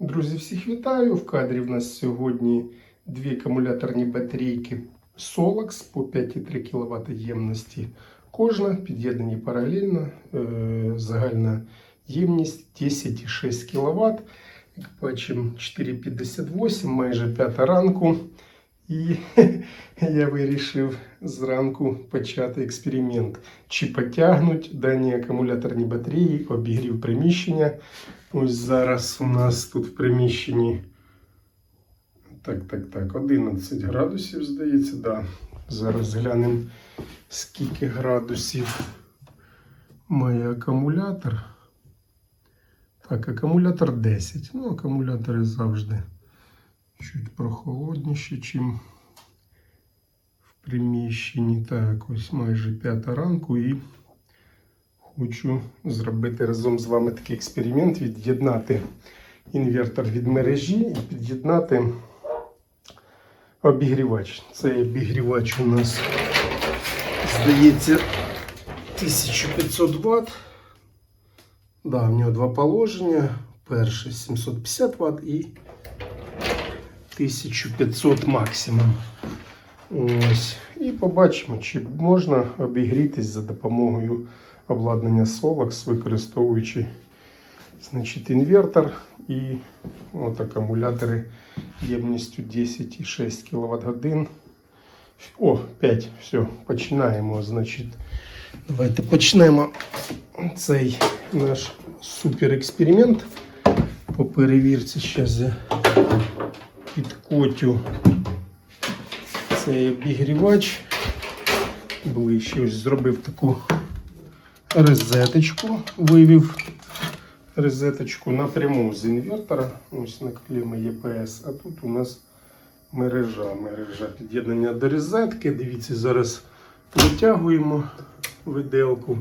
Друзі, всіх вітаю! В кадрі в нас сьогодні дві акумуляторні батарейки Solax по 5,3 кВт ємності. Кожна під'єднані паралельно. Е, Загальна ємність 10,6 кВт. Як бачимо, 4,58, майже 5 ранку. І я вирішив зранку почати експеримент. Чи потягнуть дані акумуляторні батареї, обігрів приміщення. Ось зараз у нас тут в приміщенні. Так, так, так, 11 градусів, здається, да. Зараз глянемо, скільки градусів має акумулятор. Так, акумулятор 10. Ну, акумулятори завжди чуть прохолодніші, чим в приміщенні. Так, ось майже п'ята ранку і хочу зробити разом з вами такий експеримент, від'єднати інвертор від мережі і під'єднати обігрівач. Цей обігрівач у нас здається 1500 Вт. Да, в нього два положення. Перше 750 Вт і 1500 максимум. Ось. І побачимо, чи можна обігрітись за допомогою обладнання Solax, використовуючи значить, інвертор і от акумулятори ємністю 10,6 кВт годин. О, 5. Все, починаємо. Значить, давайте почнемо цей наш супер експеримент. По перевірці зараз я підкотю цей обігрівач. Ближче ось зробив таку розеточку, вивів розеточку напряму з інвертора. Ось на клеми ЄПС. А тут у нас мережа. Мережа під'єднання до розетки. Дивіться, зараз витягуємо виделку.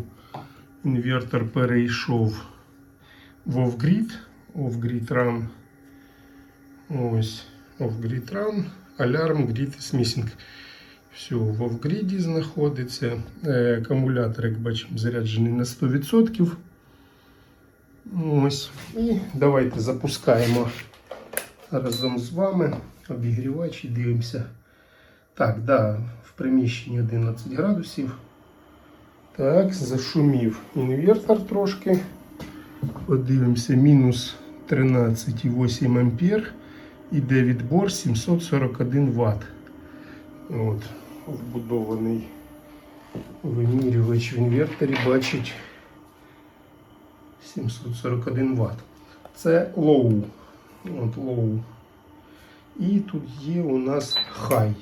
Інвертор перейшов в off-grid. Off-grid run. Ось off-grid run. Алярм grid is missing. Все, в off-grid знаходиться. Е, Акумулятор, як бачимо, заряджений на 100%. Ось. І давайте запускаємо разом з вами обігрівач і дивимося. Так, да, в приміщенні 11 градусів. Так, зашумів інвертор трошки. Подивимося, мінус 13,8 ампер. Іде відбор 741 Вт. От, вбудований вимірювач в інверторі бачить 741 Вт. Це low. От low. І тут є у нас high.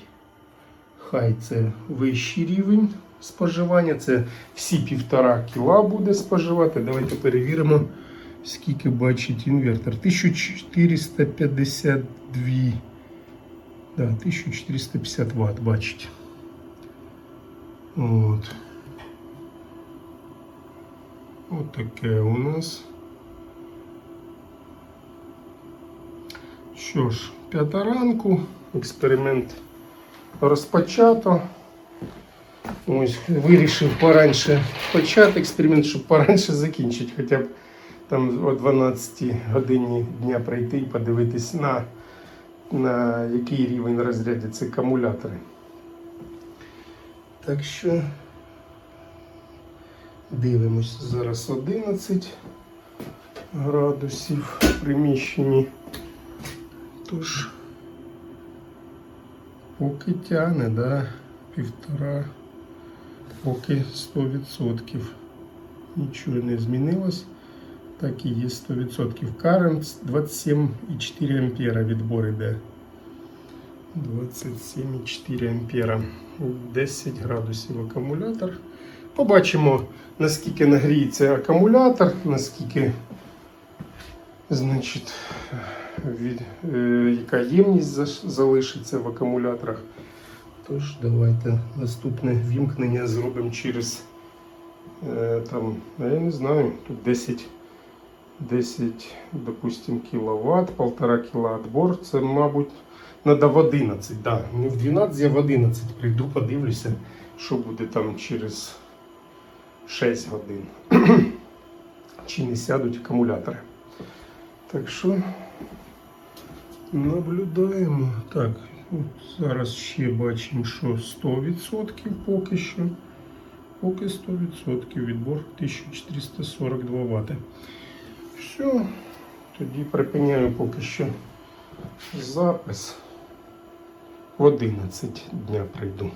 High це вищий рівень споживання. Це всі 1,5 кВт буде споживати. Давайте перевіримо, скільки бачить інвертор. 1452. Да, 1450 Вт бачить. От. От таке у нас. Що ж, п'ята ранку, експеримент розпочато. Ось вирішив пораньше почати експеримент, щоб поранше закінчити, хоча б там о 12 годині дня прийти і подивитись на, на який рівень розрядяться акумулятори. Так що дивимось зараз 11 градусів в приміщенні. Тож поки тяне, да, півтора, поки 100%. Нічого не змінилось. Так і є 100%. Current 27,4 ампера відбор іде. 27,4 ампера. 10 градусів акумулятор. Побачимо, наскільки нагріється акумулятор, наскільки значить, від, е, яка ємність за- залишиться в акумуляторах. Тож, давайте наступне вімкнення зробимо через е, там, я не знаю, тут 10, 10 допустим, кіловат, 1,5 кіла отбор. Це, мабуть, треба в 11. Да. Не в 12, я в 11 прийду, подивлюся, що буде там через 6 годин. Чи не сядуть акумулятори. Так що Наблюдаємо. Так, от зараз ще бачимо, що 100% поки що. Поки 100% відбор 1442 Вт. Все, тоді припиняю поки що запис. В 11 дня прийду.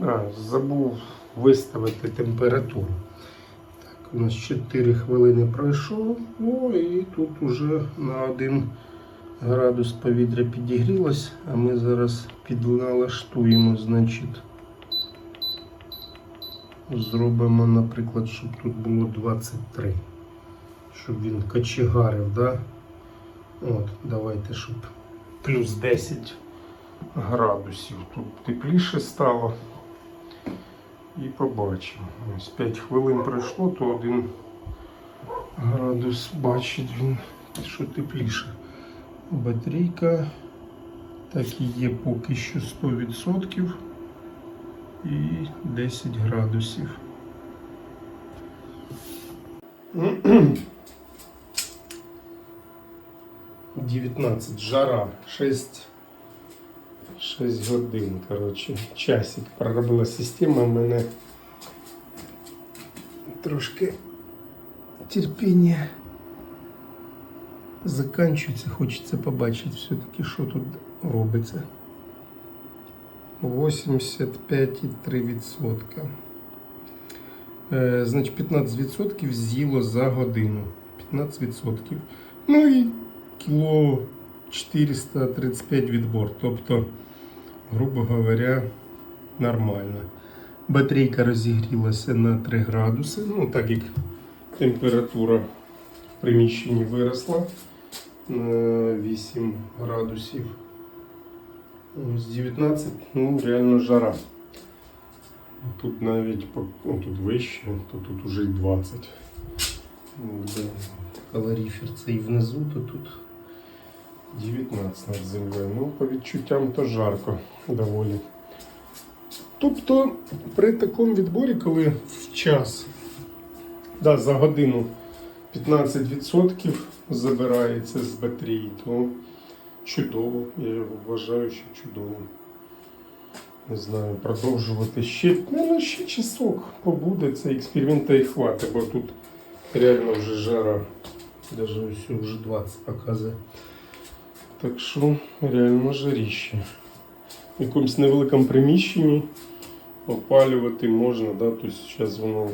А, забув виставити температуру. Так, у нас 4 хвилини пройшло. О, і тут уже на 1 градус повітря підігрілось, а ми зараз підналаштуємо, значить. Зробимо, наприклад, щоб тут було 23. Щоб він кочегарив, да? От, давайте, щоб плюс 10 градусів. Тут тепліше стало. І побачимо. Ось 5 хвилин пройшло, то 1 градус бачить він, що тепліше. Батарейка так і є поки що 100% і 10 градусів. 19 жара. 6 6 годин, коротше, часик проробила система, в мене трошки терпіння заканчується, хочеться побачити все-таки, що тут робиться. 85,3%. Е, значить, 15% з'їло за годину. 15%. Ну і кіло 435 відбор. Тобто, грубо говоря, нормально. Батарейка розігрілася на 3 градуси. Ну, так як температура в приміщенні виросла на 8 градусів. З 19, ну реально жара. Тут навіть по- ну, тут вище, то тут уже й 20. Ну, де Калоріфер це і внизу, то тут 19 над землею. Ну, по відчуттям то жарко доволі. Тобто при такому відборі, коли в час, да, за годину 15% забирається з батареї, то чудово. Я його вважаю, що чудово. Не знаю, продовжувати ще, ну, ще часок побуде цей експеримент та й хватить, бо тут реально вже жара. Даже все вже 20 показує. Так що реально жаріще. В якомусь невеликому приміщенні опалювати можна, да? тобто зараз воно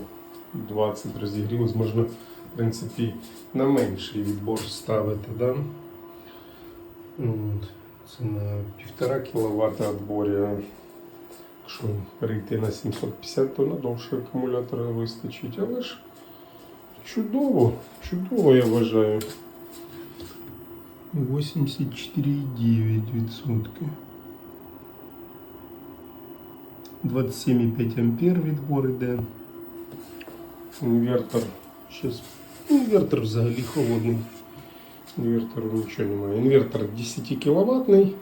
20 розігрілось, можна в принципі на менший відбор ставити. Да? От. Це на 1,5 кВт відборі. а Якщо перейти на 750, то на довше акумулятора вистачить. Але ж чудово, чудово я вважаю. 84,9%. 27,5 ампер відбор іде. Інвертор. Щас. Інвертор взагалі холодний. Інвертору нічого немає. Інвертор 10 кВт,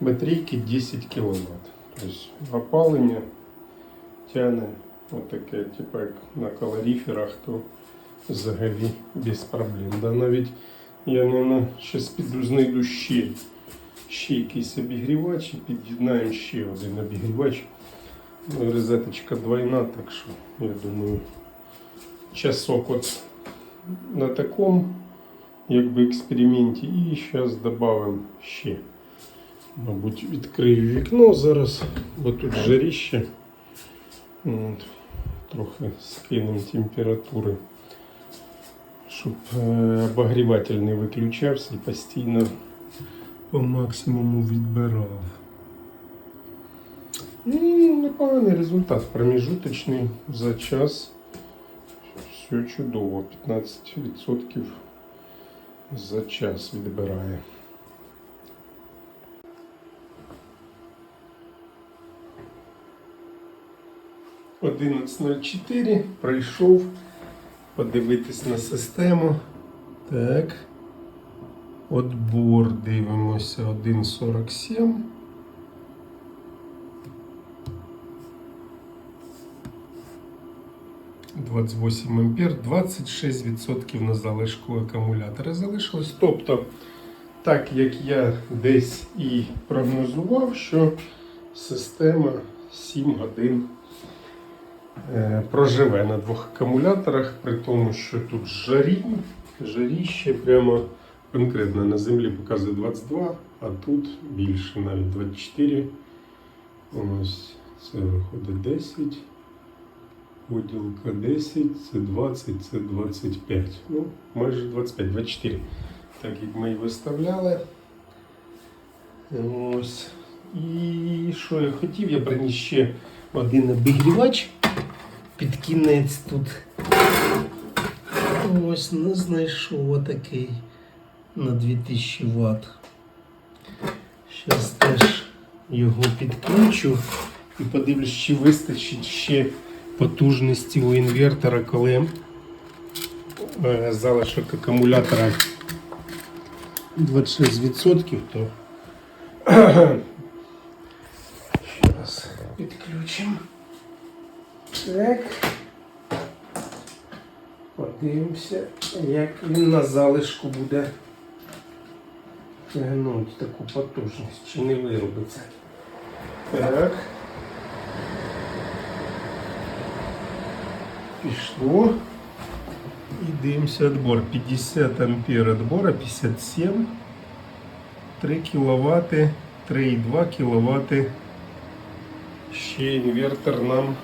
батарейки 10 киловатт. кВт. Тобто опалення тягне отаке, типу як на калоріферах, то взагалі без проблем. Да, навіть я не зараз піду знайду ще, ще якийсь обігрівач і під'єднаємо ще один обігрівач. Ну, Розеточка двойна, так що я думаю, часок от на такому якби експерименті і зараз додамо ще. Мабуть, відкрию вікно зараз, бо тут жаріще. Трохи скинемо температури, щоб е, обогріватель не виключався і постійно по максимуму відбирав. Ну, непоганий результат. Проміжуточний за час. Все чудово. 15% за час відбирає. Одинадцять прийшов подивитись на систему. Так. Отбор дивимося 1.47. 28 ампер, 26% на залишку акумулятора залишилось. Тобто, так як я десь і прогнозував, що система 7 годин е, проживе на двох акумуляторах, при тому, що тут жарі, жаріще прямо конкретно на землі показує 22, а тут більше навіть 24. Ось це виходить 10. Поділка 10, це 20, це 25. Ну, майже 25, 24. Так як ми і виставляли. Ось. І що я хотів, я приніс ще один обігрівач під кінець тут. Ось не знайшов отакий на 2000 Вт. Зараз теж його підключу і подивлюсь, чи вистачить ще потужності у інвертора, коли е, залишок акумулятора 26%, то зараз підключимо. Так. Подивимося, як він на залишку буде тягнути таку потужність, чи не виробиться. Так. Пішло. І дивимося отбор. 50 ампер отбора, 57. 3 кВт, 3,2 кВт. Ще інвертор нам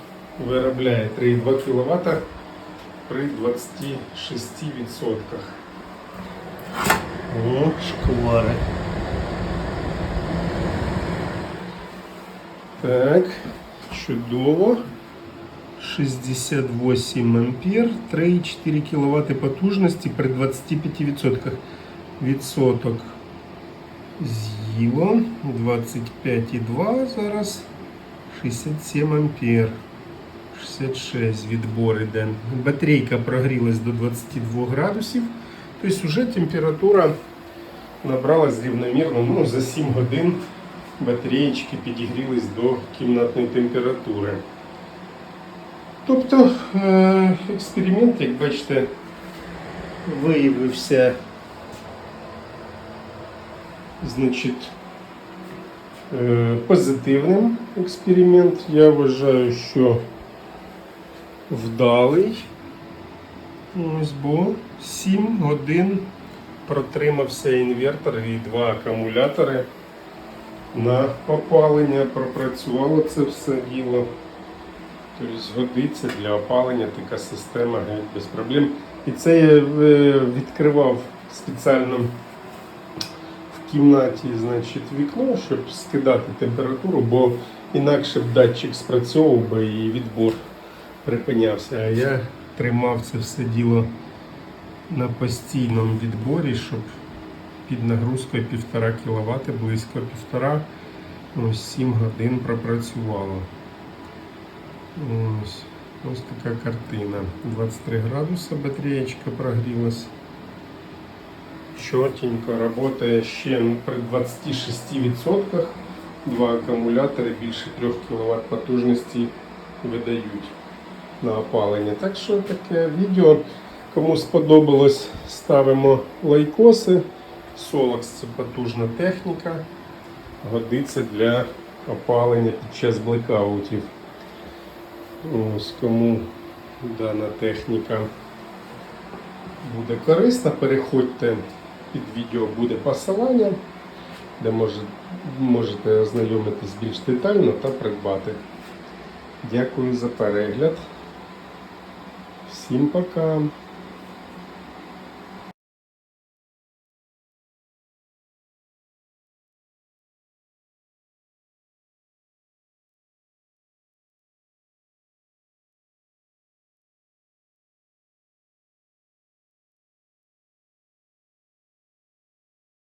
виробляє 3,2 кВт при 26%. О, шквари. Так, чудово. 68 ампер, 3,4 кВт потужності при 25%. Відсоток з'їло 25,2 зараз. 67 ампер. 66 відбор іде. Батарейка прогрілась до 22 градусів. Тобто вже температура набралась рівномірно. Ну, за 7 годин батареєчки підігрілись до кімнатної температури. Тобто е, експеримент, як бачите, виявився значить, е, позитивним експеримент. Я вважаю, що вдалий. Ось бо 7 годин протримався інвертор і два акумулятори. На опалення пропрацювало це все діло. Тобто годиться для опалення така система геть без проблем. І це я е, відкривав спеціально в кімнаті значить, вікно, щоб скидати температуру, бо інакше б датчик спрацьовував би і відбор припинявся. А я тримав це все діло на постійному відборі, щоб під нагрузкою 1,5 кВт, близько 1,5 ось 7 годин пропрацювало. Ось, ось така картина. 23 градуса батареечка прогрілась. Чотенько работає ще при 26%. Два акумулятори більше 3 кВт потужності видають на опалення. Так що таке відео. Кому сподобалось, ставимо лайкоси. Solex це потужна техніка. Годиться для опалення під час блекаутів. Ось кому дана техніка буде корисна, переходьте під відео буде посилання, де може, можете ознайомитись більш детально та придбати. Дякую за перегляд. Всім пока!